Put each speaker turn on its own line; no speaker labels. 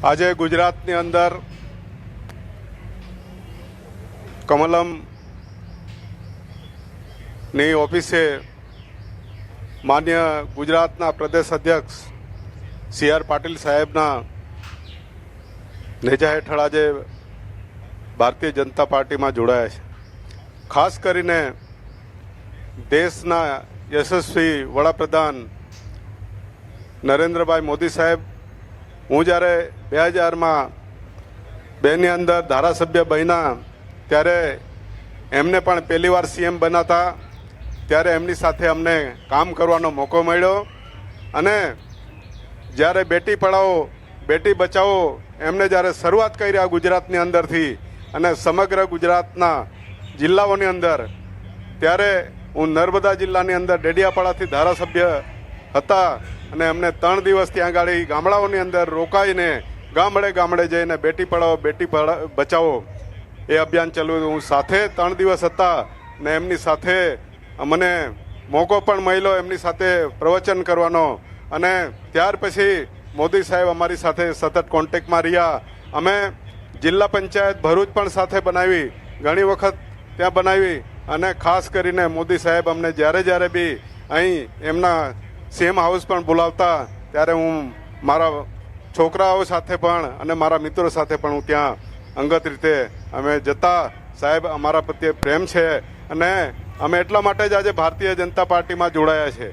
આજે ગુજરાતની અંદર કમલમની ઓફિસે માન્ય ગુજરાતના પ્રદેશ અધ્યક્ષ સી આર પાટીલ સાહેબના નેજા હેઠળ આજે ભારતીય જનતા પાર્ટીમાં જોડાયા છે. ખાસ કરીને દેશના યશસ્વી વડાપ્રધાન નરેન્દ્રભાઈ મોદી સાહેબ હું જ્યારે બે હજારમાં બેની અંદર ધારાસભ્ય બન્યા, ત્યારે એમને પણ પહેલી વાર સીએમ બનાતા, ત્યારે એમની સાથે અમને કામ કરવાનો મોકો મળ્યો અને જ્યારે બેટી પઢાઓ, બેટી બચાવો એમને જ્યારે શરૂઆત કરી આ ગુજરાતની અંદરથી અને સમગ્ર ગુજરાતના જિલ્લાઓની અંદર, ત્યારે હું નર્મદા જિલ્લાની અંદર ડેડિયાપાડાથી ધારાસભ્ય હતા અને અમને ત્રણ દિવસ ત્યાં ગાડી ગામડાઓની અંદર રોકાઈને ગામડે ગામડે જઈને બેટી પઢાઓ બેટી બચાવો એ અભિયાન ચાલ્યું હું સાથે ત્રણ દિવસ હતા ને એમની સાથે મને મોકો પણ મળ્યો એમની સાથે પ્રવચન કરવાનો. અને ત્યાર પછી મોદી સાહેબ અમારી સાથે સતત કોન્ટેક્ટમાં રહ્યા. અમે જિલ્લા પંચાયત ભરૂચ પણ સાથે બનાવી, ઘણી વખત ત્યાં બનાવી અને ખાસ કરીને મોદી સાહેબ અમને જ્યારે જ્યારે બી અહીં એમના સીએમ હાઉસ પણ બોલાવતા ત્યારે હું મારા છોકરાઓ સાથે પણ અને મારા મિત્રો સાથે પણ હું ત્યાં અંગત રીતે અમે જતા. સાહેબ, અમારા પ્રત્યે પ્રેમ છે અને અમે એટલા માટે જ આજે ભારતીય જનતા પાર્ટીમાં જોડાયા છે.